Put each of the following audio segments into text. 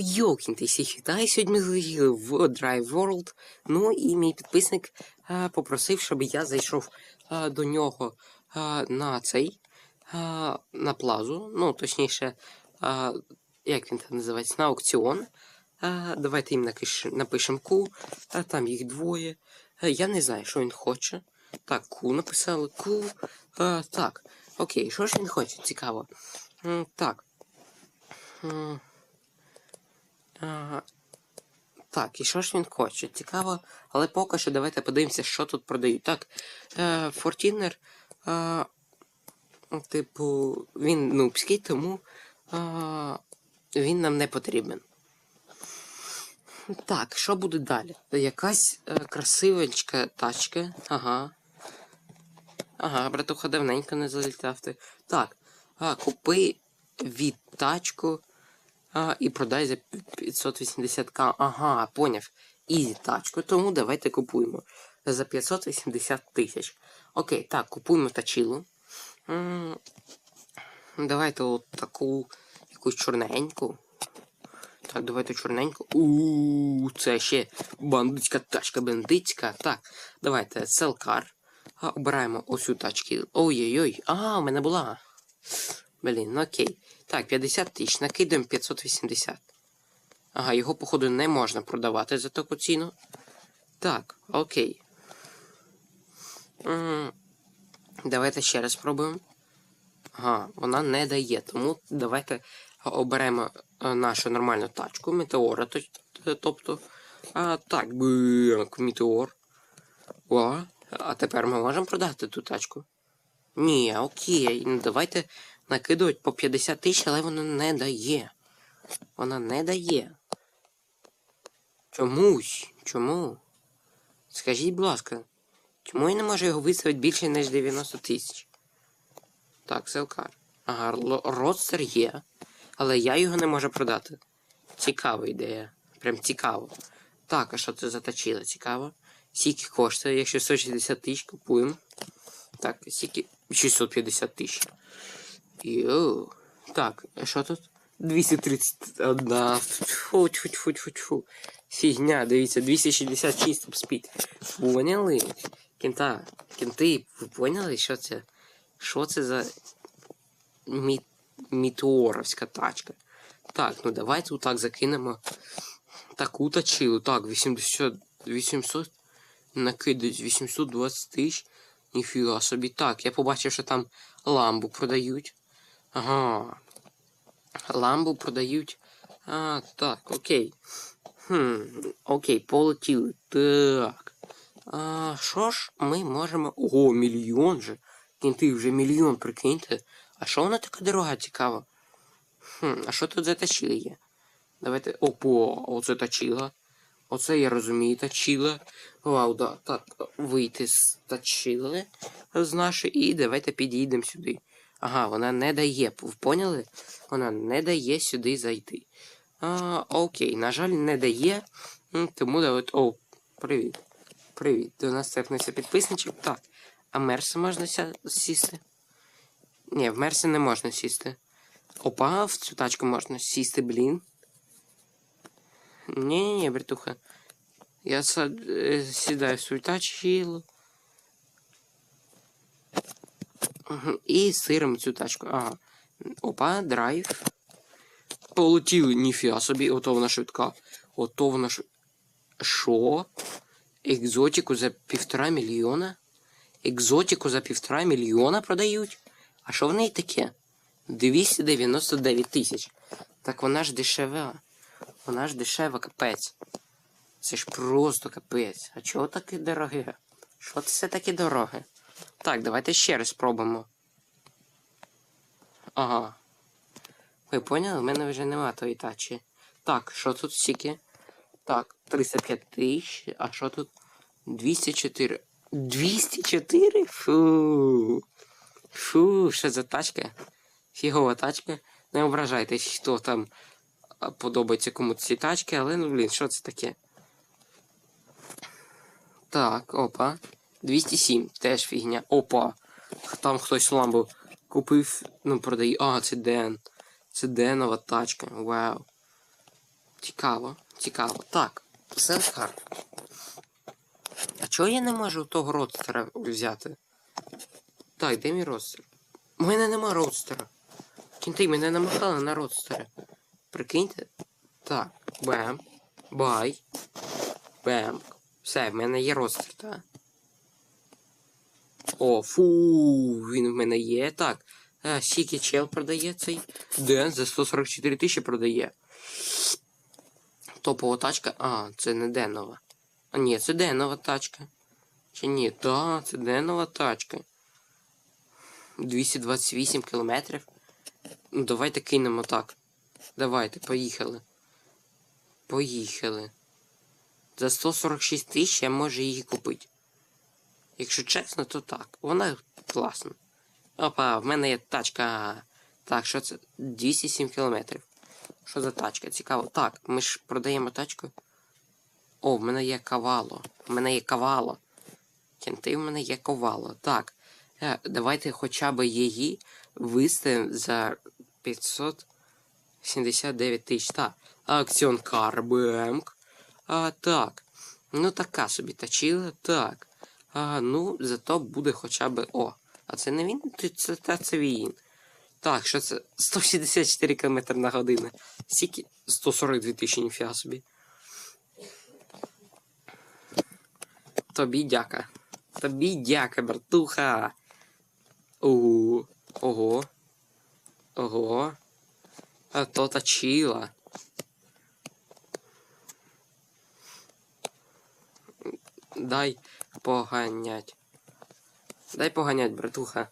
Йокін, ти всіх. Сьогодні ми в Drive World. Ну і мій підписник а, попросив, щоб я зайшов а, до нього а, на цей а, на плазу. Ну, точніше, а, як він там називається, на аукціон. А, давайте їм напишемо Q, а там їх двоє. А, я не знаю, що він хоче. Так, Q написали. Q. А, так, окей, що ж він хоче? Цікаво. М, так. М, а, так, і що ж він хоче? Цікаво, але поки що давайте подивимося, що тут продають. Так, е, Фортінер, е, типу, він нубський, тому е, він нам не потрібен. Так, що буде далі? Якась е, красивенька тачка. Ага. Ага, братуха, давненько не залітав ти. Так, а, купи від тачку. А, і продай за 580к. Ага, поняв. Ізі тачку. Тому давайте купуємо. За 580 тисяч. Окей, так, купуємо тачілу. Давайте от таку якусь чорненьку. Так, давайте чорненьку. У це ще бандитська тачка бандитська. Так, давайте селкар. Обираємо оцю тачку. Ой-ой-ой. А, у мене була. Блін, окей. Так, 50 тисяч, накидаємо 580. Ага, його, походу, не можна продавати за таку ціну. Так, окей. Давайте ще раз спробуємо. Ага, вона не дає, тому давайте оберемо е, нашу нормальну тачку, метеора, тобто. А, так, бик, метеор. О, а тепер ми можемо продати ту тачку? Ні, окей, ну давайте накидувати по 50 тисяч, але вона не дає. Вона не дає. Чомусь. Чому? Скажіть, будь ласка, чому я не можу його виставити більше, ніж 90 тисяч? Так, селкар. Ага, родстер є, але я його не можу продати. Цікава ідея. Прям цікаво. Так, а що це за тачила? Цікаво. Скільки коштує, якщо 160 тисяч купуємо. Так, скільки 650 тисяч. Йоу. Так, а що тут? 231. Фу, фу, фу, фу, фу. Фігня, дивіться, 266 топ-спід. Поняли? Кента, кенти, ви поняли, що це? Що це за мі... мітеоровська тачка? Так, ну давайте отак закинемо таку тачилу. Так, 80, 800 накидають 820 тисяч. Ніфіга собі. Так, я побачив, що там ламбу продають. Ага. Ламбу продають. А, так, окей. Хм, окей, полетіли. Так. А, що ж ми можемо. Ого, мільйон же. Кінти вже мільйон, прикиньте. А що вона така дорога, цікаво? Хм, а що тут за тачіли є? Давайте. Опо, оце тачіла. Оце я розумію, тачіла. Вау, да. Так, вийти з тачіли з нашої і давайте підійдемо сюди. Ага, вона не дає. Поняли? Вона не дає сюди зайти. А, окей, на жаль, не дає. Тому давайте. О, привіт. Привіт. До нас цепнувся підписничок. Так. А Мерса можна ся- сісти? Ні, в Мерса не можна сісти. Опа, в цю тачку можна сісти, блін. Ні-ні-ні, братуха. Я сад... е, сідаю в свою тачілу. І сиром цю тачку. Ага. Опа, драйв. Полетіли, ніфіга собі, ото вона швидка. Ото вона ш... Що? Екзотику за півтора мільйона? Екзотику за півтора мільйона продають? А що в неї таке? 299 тисяч. Так вона ж дешева. Вона ж дешева, капець. Це ж просто капець. А чого таке дороге? Що це таке дороге? Так, давайте ще раз спробуємо. Ага. Ви поняли? У мене вже нема тої тачі. Так, що тут стільки? Так, 305 тисяч. А що тут? 204. 204? Фу. Фу, що за тачка? Фігова тачка. Не ображайтесь, хто там подобається кому ці тачки, але ну блін, що це таке? Так, опа. 207, теж фігня. Опа. Там хтось ламбу купив, ну продає. А, це Ден. Це Денова тачка. Вау. Цікаво, цікаво. Так, селфкар. А чого я не можу того родстера взяти? Так, де мій родстер? У мене нема родстера. Кінти, мене намахали на родстера. Прикиньте. Так, бем. Бай. Бем. Все, в мене є родстер, так? О, фу, він в мене є. Так. А, скільки чел продає цей? Ден за 144 тисячі продає. Топова тачка. А, це не денова. А ні, це денова тачка. Чи ні? Так, це денова тачка. 228 кілометрів. Ну, давайте кинемо так. Давайте, поїхали. Поїхали. За 146 тисяч я можу її купити. Якщо чесно, то так. Вона класна. Опа, в мене є тачка. Так, що це? 207 кілометрів. Що за тачка? Цікаво. Так, ми ж продаємо тачку. О, в мене є кавало. В мене є кавало. Кінти, в мене є ковало. Так. Е, давайте хоча б її виставимо за 579 тисяч. Так. Акціон Карбемк. А, так. Ну, така собі точила. Так. А, ну, зато буде хоча б. О, а це не він? Це, це, це, він. Так, що це? 164 км на годину. Скільки? 142 тисячі, ніфіга собі. Тобі дяка. Тобі дяка, братуха. Ого. Ого. Ого. А то точила. Дай поганять. Дай поганять, братуха.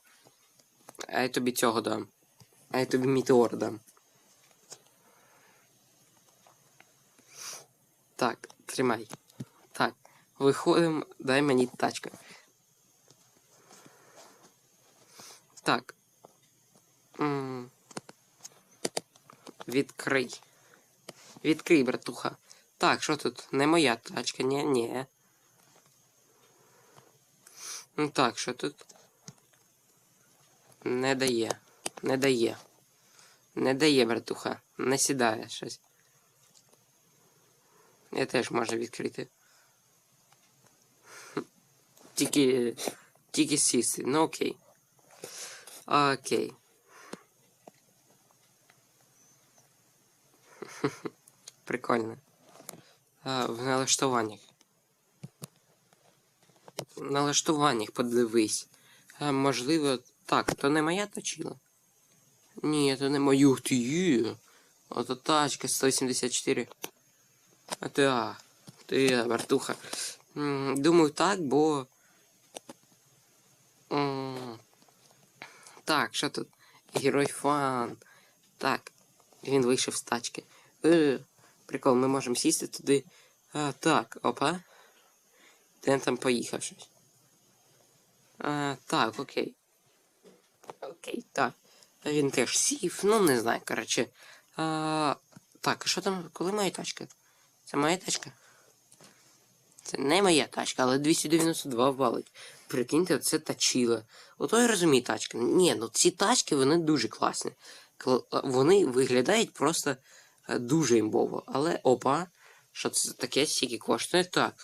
А я тобі цього дам. А я тобі метеор дам. Так, тримай. Так, виходимо, дай мені тачку. Так. М. Відкрий. Відкрий, братуха. Так, що тут? Не моя тачка, ні, ні. Ну так, що тут? Не дає. Не дає. Не дає, братуха. Не сідає щось. Я теж можу відкрити. Тільки. Тільки сісти. Ну окей. Окей. Прикольно. В налаштуваннях. Налаштуваннях подивись. А, можливо, так, то не моя точила? Ні, то не моя. Ух ти. Ото тачка 174. А ти а. Ти а. Думаю, так, бо. Так, що тут? Герой фан. Так. Він вийшов з тачки. Е, прикол, ми можемо сісти туди. А, так, опа. Ден там поїхав щось. А, так, окей. Окей, так. Він теж сів, ну не знаю, коротше. А, так, що там, коли моя тачка? Це моя тачка? Це не моя тачка, але 292 валить. Прикиньте, це тачила. Ото я розумію тачка. Ні, ну ці тачки вони дуже класні. Кл- Вони виглядають просто е, дуже імбово. Але опа, що це таке стільки коштує? Так.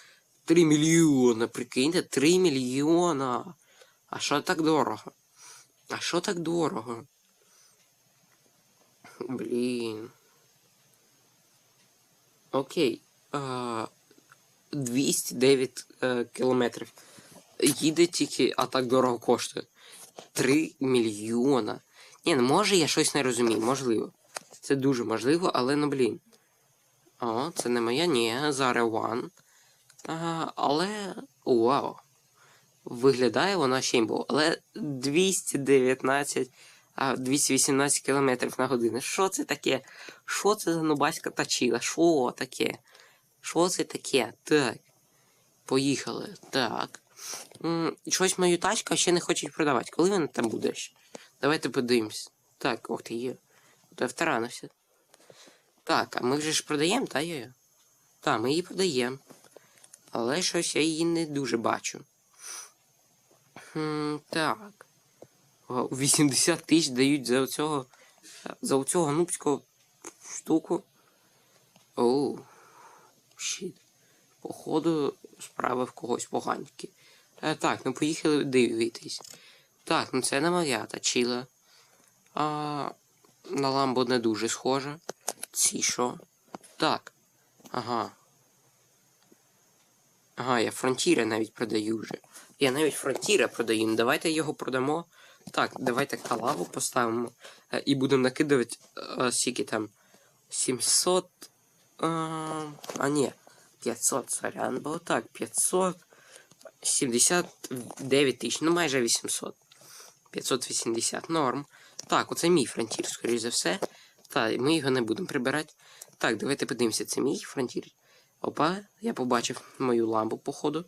3 мільйона, прикиньте, 3 мільйона. А що так дорого? А що так дорого? Блін. Окей. А, 209 е, кілометрів. Їде тільки, а так дорого коштує. 3 мільйона. Ні, ну може я щось не розумію, можливо. Це дуже можливо, але ну блін. О, це не моя, ні, Zara One. А, але. Вау. Виглядає вона імбово. Але 219, а 218 км на годину. Що це таке? Що це за нубаська точила? Що таке? Що це таке? Так. Поїхали. Так. Щось мою тачку ще не хочуть продавати. Коли вона там буде? Давайте подивимось. Так, ох ти є. Я втаранився. Так, а ми вже ж продаємо, та її? Так, ми її продаємо. Але щось я її не дуже бачу. Хм, так. 80 тисяч дають за оцього. За оцього нубського штуку. Оу. Щит. Походу, справи в когось поганьки. Е, так, ну поїхали дивитись. Так, ну це не моя тачіла. А, на ламбо не дуже схоже. Ці що? Так. Ага. Ага, я фронтіра навіть продаю вже. Я навіть фронтіра продаю. Ну, Давайте його продамо. Так, давайте калаву поставимо. е, І будемо накидувати е, скільки там. 700. А, а ні. 500, сорян, бо так, 579 тисяч, ну майже 800. 580, норм. Так, оце мій фронтір, скоріш за все. Так, ми його не будемо прибирати. Так, давайте подивимося, це мій фронтір. Опа, я побачив мою ламбу, походу.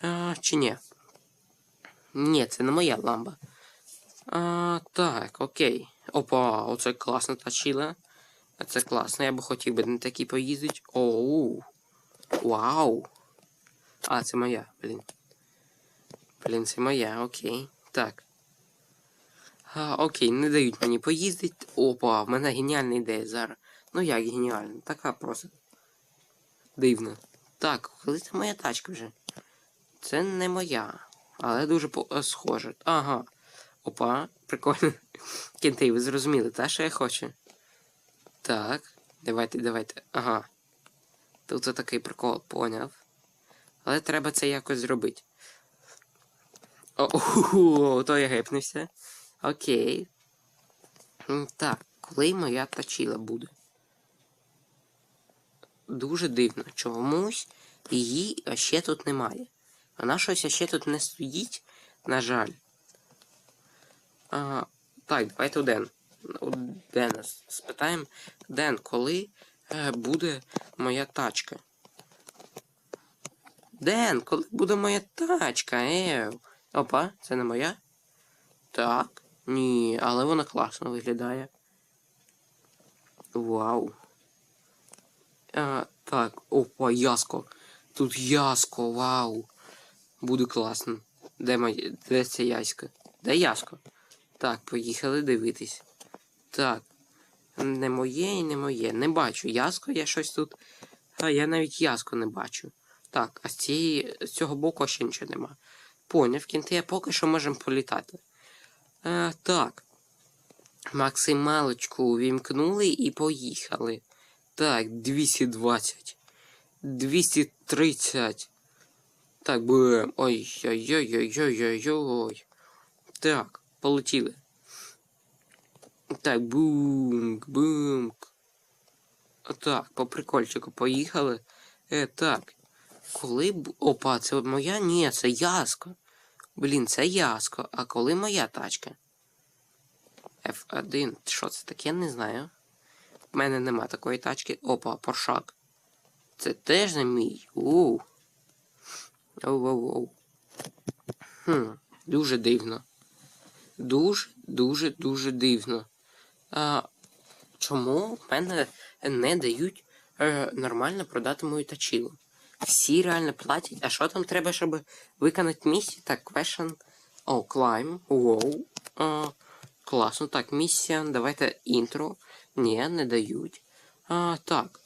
А, чи ні? Ні, це не моя ламба. А, так, окей. Опа, оце класно тачила. Це класно, я би хотів би на такій поїздити. Оу. Вау. А, це моя, блін. Блін, це моя, окей. Так. А, окей, не дають мені поїздити. Опа, в мене геніальна ідея зараз. Ну як геніальна? Така просто. Дивно. Так, коли це моя тачка вже? Це не моя. Але дуже е, схоже. Ага. Опа, прикольно. Кінти, ви зрозуміли, та що я хочу? Так, давайте, давайте. Ага. Тут такий прикол, поняв. Але треба це якось зробити. О, то я гепнувся. Окей. Так, коли моя тачіла буде? Дуже дивно. Чомусь її ще тут немає. Вона щось ще тут не стоїть, на жаль. А, так, давайте у Ден. У Дена спитаємо. Ден, коли е, буде моя тачка? Ден, коли буде моя тачка? Ев. Опа, це не моя? Так. Ні, але вона класно виглядає. Вау. А, так, опа, яско. Тут яско, вау. Буде класно. Де моє. Де це ясько? Де яско? Так, поїхали дивитись. Так. Не моє і не моє. Не бачу. Яско я щось тут. А я навіть яско не бачу. Так, а з цієї з цього боку ще нічого нема. Поняв, кінти, поки що можемо політати. А, так. Максималочку увімкнули і поїхали. Так, 220. 230. Так, бем. Ой-ой-ой-ой-ой-ой-ой. Так, полетіли. Так, бумк, бумк. Так, по прикольчику поїхали. Е, так. Коли б. Опа, це моя? Ні, це яско. Блін, це яско. А коли моя тачка? F1. Що це таке? Не знаю. В мене нема такої тачки. Опа, поршак. Це теж не мій. Оу. Оу, оу, оу. Хм, дуже дивно. Дуже, дуже, дивно. А, чому мене не дають е, нормально продати мою тачілу? Всі реально платять. А що там треба, щоб виконати місію? Так, question. О, climb. Воу. А, класно. Так, місія. Давайте інтро. Ні, не дають. А, так.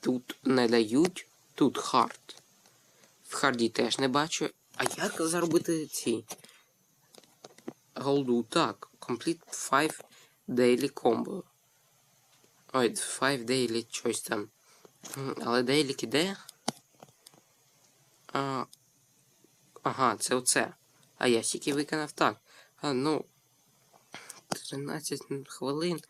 Тут не дають. Тут хард. В харді теж не бачу. А як заробити ці? Голду. Так. Complete 5 daily combo. Ой, 5 daily щось там. Але дейлік іде. А, ага, це оце. А я стільки виконав так. А, ну. 13 хвилин.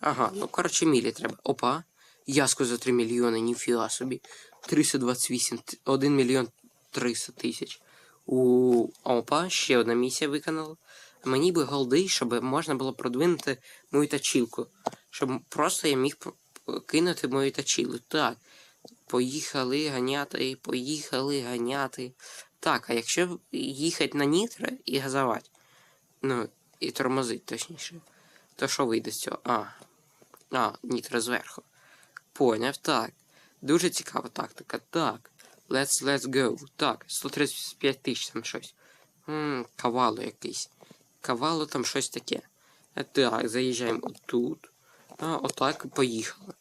Ага, ну коротше, мілі треба. Опа. Яско за 3 мільйони, ніфіга собі. 328, 1 мільйон 300 тисяч. У опа, ще одна місія виконала. Мені би голди, щоб можна було продвинути мою тачілку. Щоб просто я міг кинути мою тачілу. Так. Поїхали ганяти, поїхали ганяти. Так, а якщо їхати на нітро і газувати, ну, і тормозить точніше, то що вийде з цього? А, а, нітро зверху. Поняв, так. Дуже цікава тактика. Так. Let's let's go. Так, 135 тисяч там щось. М, кавало якийсь. Кавало там щось таке. Е, Так, заїжджаємо отут. А, отак поїхали.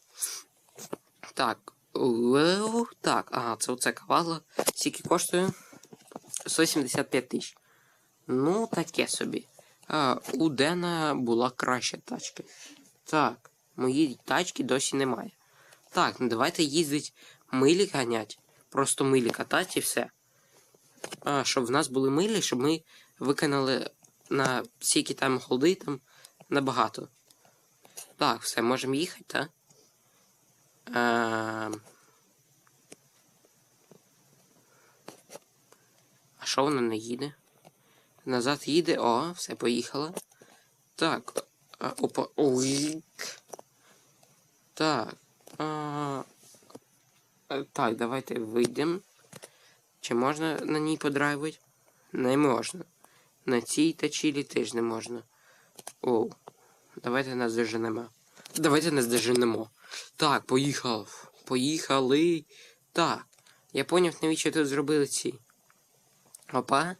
Так. Ууу, Так, ага, це оце кавало. Скільки коштує? 175 тисяч. Ну, таке собі. А, у Дена була краща тачка. Так, моїй тачки досі немає. Так, ну давайте їздить милі ганять. Просто милі катати і все. А, щоб в нас були милі, щоб ми виконали на стільки там холди там набагато. Так, все, можемо їхати, так? Ем... А що вона не їде? Назад їде. О, все, поїхала. Так. Опа. Ой. Так. А, е, так, давайте вийдемо. Чи можна на ній подрайвити? Не можна. На цій тачілі теж не можна. Оу. Давайте нас доженемо. Давайте нас доженемо. Так, поїхав. Поїхали. Так. Я поняв, навіщо тут зробили ці. Опа.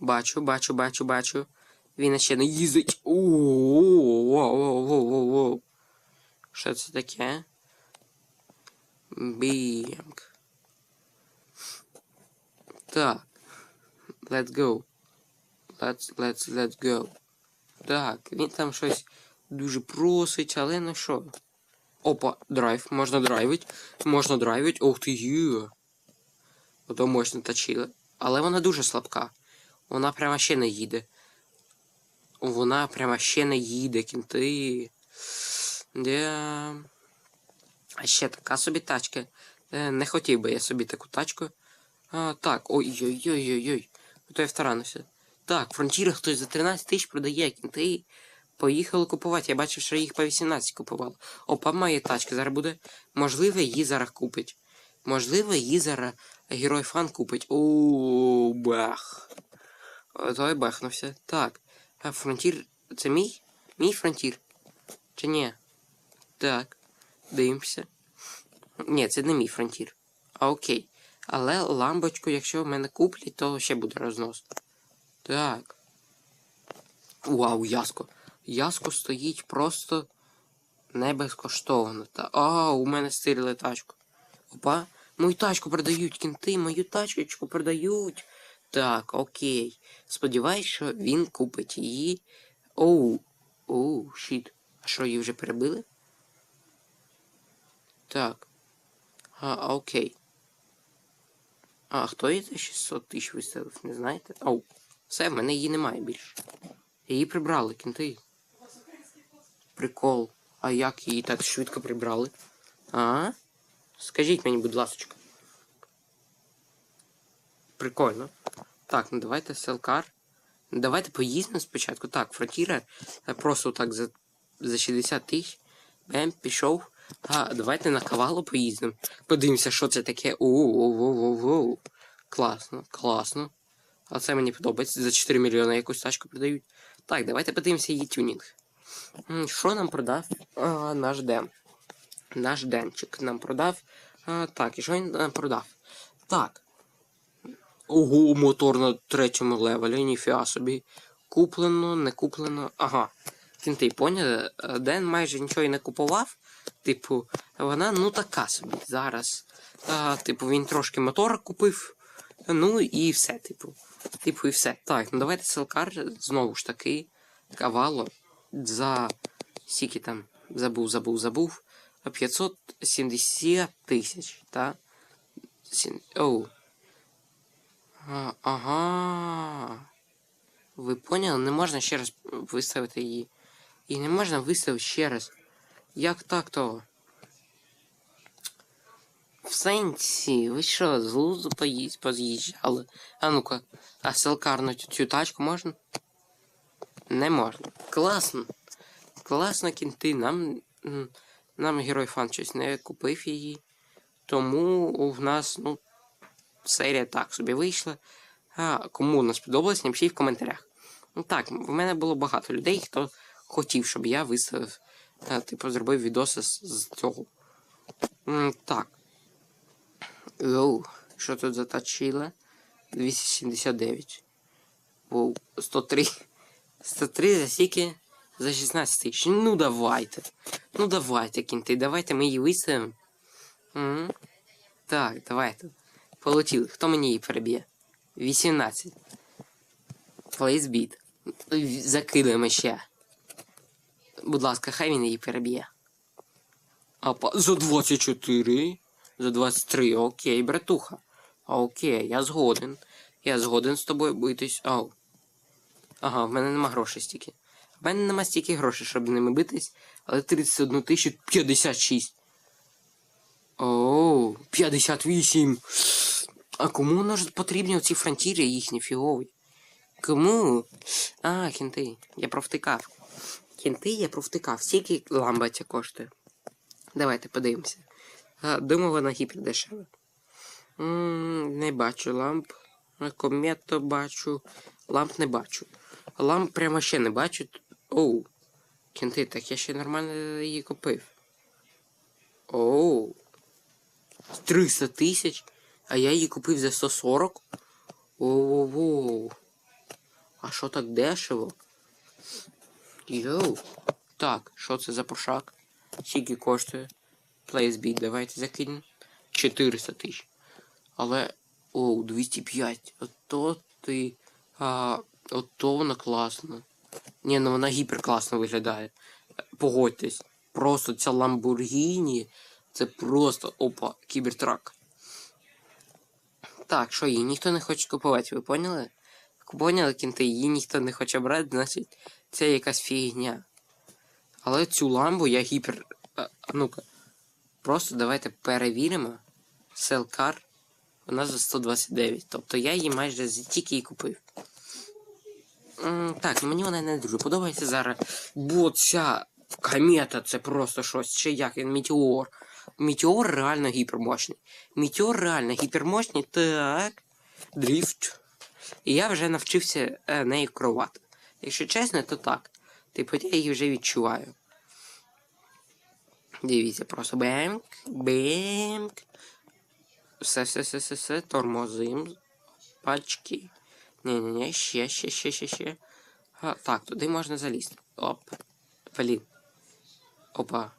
Бачу, бачу, бачу, бачу. Він ще не їздить. Оу. Що це таке? Бімк. Так. Let's go. Let's, let's, let's go. Так, він там щось дуже просить, але ну що? Опа, драйв, можна драйвить. Можна драйвить. Ох ти є. Ото мощно точила. Але вона дуже слабка. Вона прямо ще не їде. Вона прямо ще не їде, кінти. Де. А ще така собі тачка. Е, Не хотів би я собі таку тачку. А, так, ой-ой-ой-ой-ой. То я втаранився. Так, фронтіри хтось за 13 тисяч продає, кінти. Поїхали купувати. Я бачив, що їх по 18 купували. Опа, має тачка. Зараз буде. Можливо, її зараз купить. Можливо, її зараз герой фан купить. Оу, бах. Той бахнувся. Так. А фронтір. Це мій? Мій фронтір? Чи ні? Так. Дивимося. Ні, це не мій фронтір. А окей. Але ламбочку, якщо в мене куплять, то ще буде рознос. Так. Вау, яско. Яско стоїть просто не безкоштовно. Та... А, у мене стирили тачку. Опа, мою тачку продають, кінти, мою тачечку продають. Так, окей. Сподіваюсь, що він купить її. Оу. Оу, щит. А що, її вже перебили? Так. А, окей. А хто її за 600 тисяч виставив, не знаєте? Оу. Все, в мене її немає більше. Її прибрали, кінти. Прикол. А як її так швидко прибрали? А? Скажіть мені, будь ласка. Прикольно. Так, ну давайте селкар. Давайте поїздимо спочатку. Так, фронтіра просто так за, за 60 тисяч. Бем, пішов. А, давайте на кавалу поїздимо. Подивимося, що це таке. Оу-оу-оу-оу. Класно, класно. А це мені подобається. За 4 мільйони якусь тачку продають. Так, давайте подивимося її тюнінг. Що нам продав а, наш Ден? Наш Денчик нам продав. А, так, і що він нам продав? Так. Ого, мотор на третьому левелі, ніфіа собі. Куплено, не куплено. Ага. Кінти, поняли? Е, Ден майже нічого і не купував. Типу, вона ну така собі зараз. А, типу, він трошки мотора купив. Ну і все, типу. Типу, і все. Так, ну давайте селкар знову ж таки. Кавало за скільки там забув, забув, забув. 570 тисяч, та? Сін- Оу. А, ага. Ви поняли? Не можна ще раз виставити її. І не можна виставити ще раз. Як так то? В сенсі, ви що, з лузу поїзд, поз'їжджали? А ну-ка, а селкарну цю, тачку можна? Не можна. Класно. Класно кінти. Нам, нам герой фан щось не купив її. Тому в нас, ну, серія так собі вийшла. А кому не сподобалось, напишіть в коментарях. Ну так, в мене було багато людей, хто хотів, щоб я виставив, е, типу, зробив відоси з, з цього. М, так. Оу, що тут заточила? 279. Воу, 103. 103 за скільки? За 16 тисяч. Ну давайте. Ну давайте, кінти, давайте ми її виставимо. М? Так, давайте. Полетіли. Хто мені її переб'є? 18. Place beat. В- Закидуємо ще. Будь ласка, хай він її переб'є. Опа, за 24. За 23. Окей, братуха. Окей, я згоден. Я згоден з тобою битись. Ау. Ага, в мене нема грошей стільки. В мене нема стільки грошей, щоб ними битись, але 31 тисячу 56. Оу, 58. А кому ж потрібні оці фронтіри їхні фігові? Кому? А, кінти. Я провтикав. Кінти я провтикав. Скільки ламба ця коштує? Давайте подивимося. Думаю, вона гіпердешева. М, Не бачу ламп. Комету бачу. Ламп не бачу. Ламп прямо ще не бачу. Оу. Кінти, так я ще нормально її купив. Оу. 300 тисяч, а я її купив за 140. Оу-оу-оу. А що так дешево? Йоу. Так, що це за пошак? Скільки коштує? PlaceBeat, давайте закинемо. 400 тисяч. Але. Оу, 205. Ото ти. А, ото вона класна. Ні, ну вона гіперкласно виглядає. Погодьтесь. Просто ця Lamborghini. Це просто опа, кібертрак. Так, що її ніхто не хоче купувати, ви поняли? Поняли, кінти, її ніхто не хоче брати, значить це якась фігня. Але цю ламбу я гіпер. А, а ну-ка. Просто давайте перевіримо. Селкар. Вона за 129. Тобто я її майже тільки і купив. М, Так, ну мені вона не дуже подобається зараз. Бо ця комета це просто щось. Чи як він метеор. Метеор реально гіпермощний. Метеор реально гіпермощний. Так. Дріфт. І я вже навчився е, нею керувати. Якщо чесно, то так. Типу, я її вже відчуваю. Дивіться, просто бемк, бемк. Все, все, все, все, все, тормозим. Пачки. Ні-ні-ні, ще, ще, ще, ще, ще. А, так, туди можна залізти. Оп. Блін. Опа.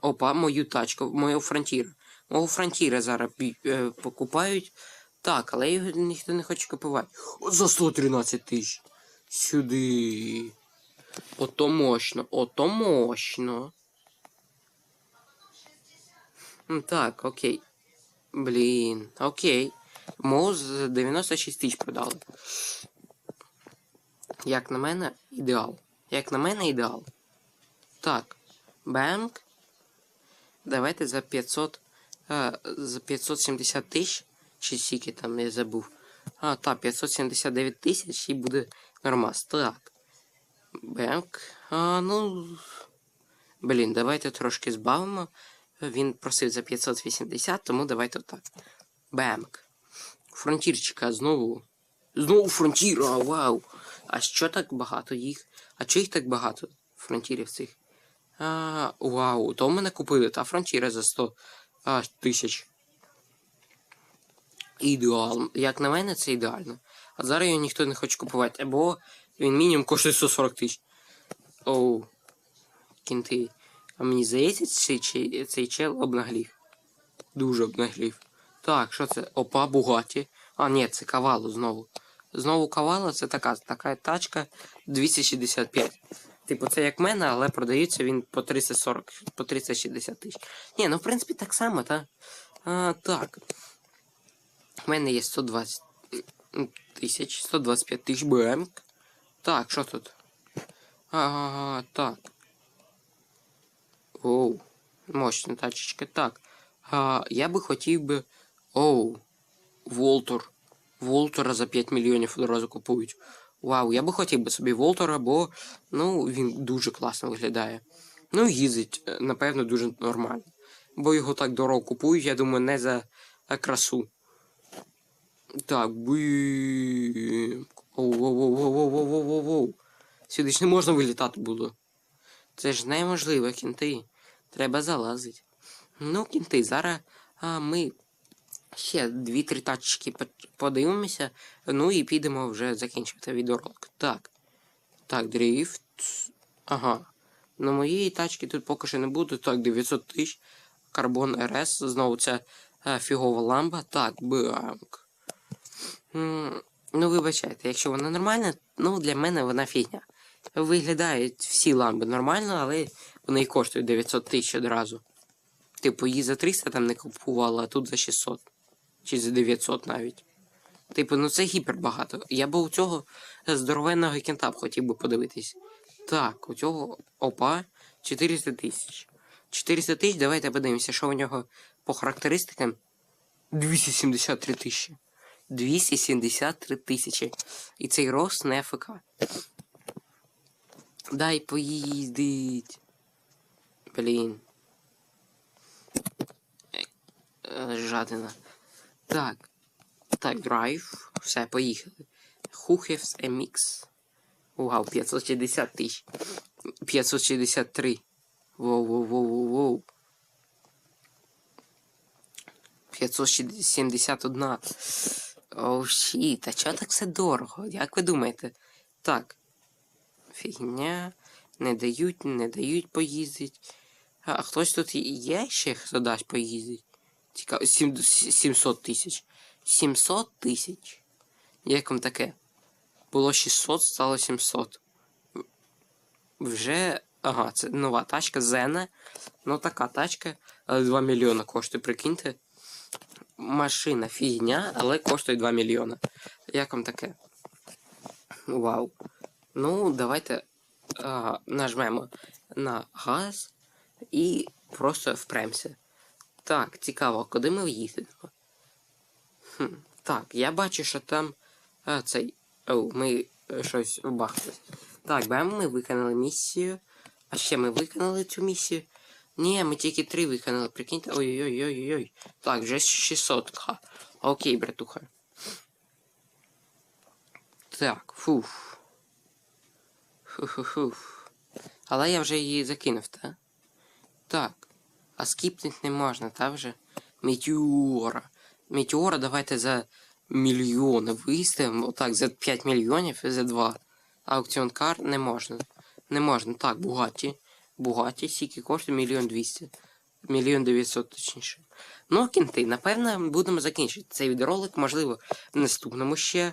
Опа, мою тачку, мою фронтір. Мого фронтіра зараз е, покупають. Так, але його ніхто не хоче купувати. За 113 тисяч. Сюди. Ото мощно, ото мощно. Так, окей. Блін, окей. Мого з 96 тисяч продали. Як на мене, ідеал. Як на мене, ідеал. Так. Бенк. Давайте за 500. А, за 570 тисяч. Чи скільки там я забув. А, так, 579 тисяч і буде нормас. Так. Бенк. А, ну. Блін, давайте трошки збавимо. Він просив за 580, тому давайте так. Бемк. Фронтірчика знову. Знову фронтір, а, вау. А що так багато їх? А чи їх так багато фронтірів цих? А, вау, то мене купили та фронтіра за 100 а, тисяч. Ідеал. Як на мене, це ідеально. А зараз його ніхто не хоче купувати, або він мінімум коштує 140 тисяч. Оу. Кінти. А мені здається, цей, цей, чел обнаглів. Дуже обнаглів. Так, що це? Опа, Бугаті. А, ні, це кавало знову. Знову кавало це така, така тачка 265. Типу, це як мене, але продається він по 340, по 360 тисяч. Ні, ну в принципі так само, та? А, так. У мене є 120 тисяч, 125 тисяч БМ. Так, що тут? Ага, так. Оу, мощна тачечка. Так. А, я би хотів би. Оу. Волтор. Волтора за 5 мільйонів одразу купують. Вау, я би хотів би собі Волтора, бо ну, він дуже класно виглядає. Ну, їздить, е, напевно, дуже нормально. Бо його так дорого купують, я думаю, не за красу. Так, бим. Оу-оу-оу-оу-оу-оу-оу-оу. Сюди ж не можна вилітати було. Це ж неможливо, кінти. Треба залазити. Ну, кінти, зараз а, ми ще дві-три тачки подивимося. Ну і підемо вже закінчувати відеоролик. Так. Так, дріфт. Ага. На моєї тачки тут поки що не буде. Так, 900 тисяч. Карбон РС. Знову ця фігова ламба. Так, банк. Ну, вибачайте, якщо вона нормальна, ну для мене вона фігня. Виглядають всі ламби нормально, але вони і коштують 900 тисяч одразу. Типу, її за 300 там не купувала, а тут за 600. Чи за 900 навіть. Типу, ну це гіпер багато. Я би у цього здоровенного кента б хотів би подивитись. Так, у цього опа 400 тисяч. 400 тисяч, давайте подивимося, що у нього по характеристикам. 273 тисячі. 273 тисячі. І цей рост не ФК. Дай поїздить. Блін. Е, Жадина. Так. Так, драйв. Все, поїхали. Хухевс MX. Вау, 560 тисяч. 563. Воу, воу, воу, воу, воу. 571. Оу, щіт, а чого так все дорого? Як ви думаєте? Так. Фігня. Не дають, не дають поїздить. А хтось тут є ще, хто дасть поїздить? Цікаво, 700 тисяч. 700 тисяч. Як вам таке? Було 600, стало 700. Вже. Ага, це нова тачка Зена. Ну така тачка, але 2 мільйони коштує, прикиньте. Машина фігня, але коштує 2 мільйони. Як вам таке? Вау. Ну, давайте а, нажмемо на газ і просто впремся. Так, цікаво, куди ми їдемо? Хм, так, я бачу, що там а, цей. О, ми е, щось бахнули. Так, бем, ми виконали місію. А ще ми виконали цю місію. Ні, ми тільки три виконали, прикиньте. Ой-ой-ой-ой-ой. Так, вже 600к. Окей, братуха. Так, фуф. Фу-фу-фу. Але я вже її закинув, та? Так. А скіпнути не можна, та вже? Метеора. Метеора давайте за мільйони виставимо. Отак, за 5 мільйонів і за 2. Аукціон кар не можна. Не можна. Так, Бугаті. Бугаті, скільки коштує мільйон двісті. Мільйон дев'ятсот точніше. Ну, кінти, напевно, будемо закінчити цей відеоролик. Можливо, в наступному ще е,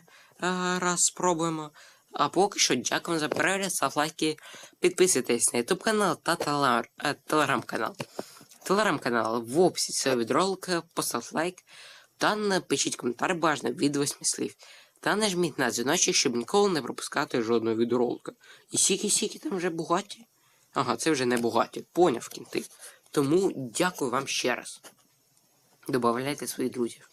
раз спробуємо. А поки що, дякую за перегляд, став лайки, підписуйтесь на YouTube канал та телеграм- телеграм-канал. Телеграм-канал в описі цього відеоролика, постав лайк та напишіть коментар бажано від 8 слів. Та нажміть на дзвіночок, щоб ніколи не пропускати жодного відеоролика. І сіки-сіки там вже бугаті. Ага, це вже не бугаті. Поняв кінти. Тому дякую вам ще раз. Добавляйте своїх друзів.